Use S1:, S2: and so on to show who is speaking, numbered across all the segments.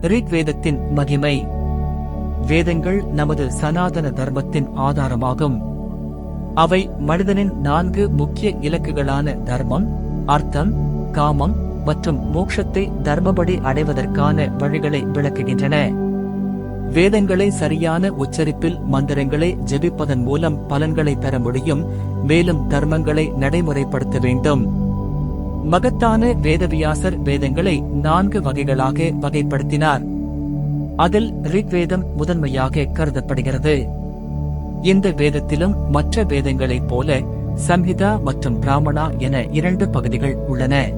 S1: ரிக்வேதத்தின் மகிமை. வேதங்கள் நமது சனாதன தர்மத்தின் ஆதாரமாகும். அவை மனிதனின் நான்கு முக்கிய இலக்குகளான தர்மம் அர்த்தம் காமம் மற்றும் மோட்சத்தை தர்மபடி அடைவதற்கான வழிகளை விளக்குகின்றன. வேதங்களை சரியான உச்சரிப்பில் மந்திரங்களை ஜெபிப்பதன் மூலம் பலன்களை பெற முடியும். மேலும் தர்மங்களை நடைமுறைப்படுத்த வேண்டும். மகத்தான வேதவியாசர் வேதங்களை நான்கு வகைகளாக வகைப்படுத்தினார். அதில் ரிக்வேதம் முதன்மையாக கருதப்படுகிறது. இந்த வேதத்திலும் மற்ற வேதங்களைப் போல சம்ஹிதா மற்றும் பிராமணா என இரண்டு பகுதிகள் உள்ளன.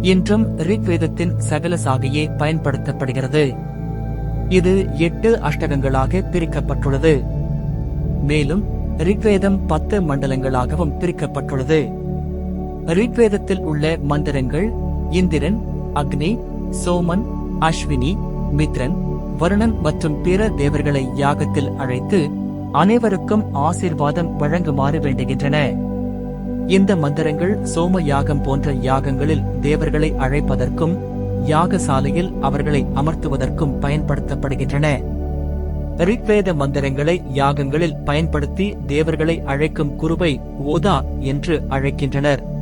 S1: இன்றும் ரிக்வேதத்தின் சகல சாகையே பயன்படுத்தப்படுகிறது. இது எட்டு அஷ்டகங்களாக பிரிக்கப்பட்டுள்ளது. மேலும் ரிக்வேதம் பத்து மண்டலங்களாகவும் பிரிக்கப்பட்டுள்ளது. ரிக்வேதத்தில் உள்ள மந்திரங்கள் இந்திரன் அக்னி சோமன் அஸ்வினி மித்ரன் வருணன் மற்றும் பிற தேவர்களை யாகத்தில் அழைத்து அனைவருக்கும் ஆசீர்வாதம் வழங்குமாறு வேண்டுகின்றன. இந்த மந்திரங்கள் சோம யாகம் போன்ற யாகங்களில் தேவர்களை அழைப்பதற்கும் யாகசாலையில் அவர்களை அமர்த்துவதற்கும் பயன்படுத்தப்படுகின்றன. ரிக்வேத மந்திரங்களை யாகங்களில் பயன்படுத்தி தேவர்களை அழைக்கும் குருவை ஓதா என்று அழைக்கின்றனர்.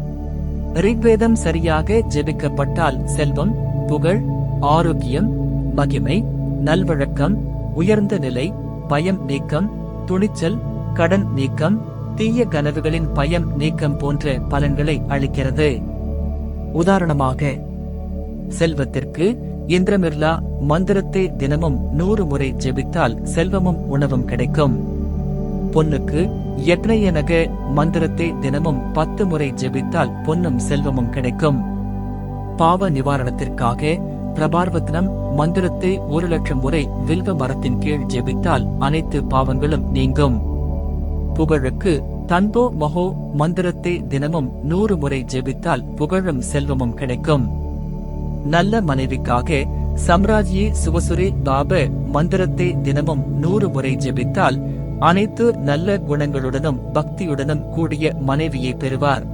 S1: ரிக்வேதம் சரியாக ஜெபிக்கப்பட்டால் செல்வம் புகழ் ஆரோக்கியம் மகிமை நல்வழக்கம் உயர்ந்த நிலை பயம் நீக்கம் துணிச்சல் கடன் நீக்கம் தீய கனவுகளின் பயம் நீக்கம் போன்ற பலன்களை அளிக்கிறது. உதாரணமாக செல்வத்திற்கு இந்திரமிர்லா மந்திரத்தை தினமும் நூறு முறை ஜெபித்தால் செல்வமும் உணவும் கிடைக்கும். பொன்னுக்கு யக்னயனக மந்திரத்தை தினமும் பத்து முறை ஜெபித்தால் பொன்னும் செல்வமும் கிடைக்கும். பாவ நிவாரணத்திற்காக பிரபார்வத்தனம் மந்திரத்தை ஒரு லட்சம் முறை வில்வ மரத்தின் கீழ் ஜெபித்தால் அனைத்து பாவங்களும் நீங்கும். புகழுக்கு தன்போ மகோ மந்திரத்தை தினமும் நூறு முறை ஜெபித்தால் புகழும் செல்வமும் கிடைக்கும். நல்ல மனைவிக்காக சம்ராஜ்யி சுவசுரி பாப மந்திரத்தை தினமும் நூறு முறை ஜெபித்தால் அனைத்து நல்ல குணங்களுடனும் பக்தியுடனும் கூடிய மனைவியை பெறுவார்.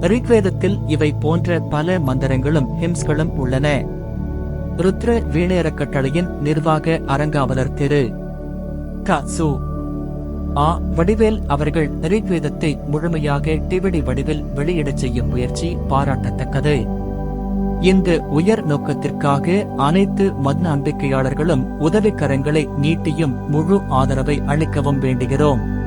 S1: ரிக்வேதத்தில் இவை போன்ற பல மந்திரங்களும் ஹிம்ஸ்களும் உள்ளன. ருத்ர வீணேறக்கட்டளையின் நிர்வாக அரங்காவலர் திரு. காசு ஆ. வடிவேல் அவர்கள் ரிக்வேதத்தை முழுமையாக டிவிடி வடிவில் வெளியிடச் செய்யும் முயற்சி பாராட்டத்தக்கது. இந்த உயர் நோக்கத்திற்காக அனைத்து மத் நம்பிக்கையாளர்களும் உதவிக்கரங்களை நீட்டியும் முழு ஆதரவை அளிக்கவும் வேண்டுகிறோம்.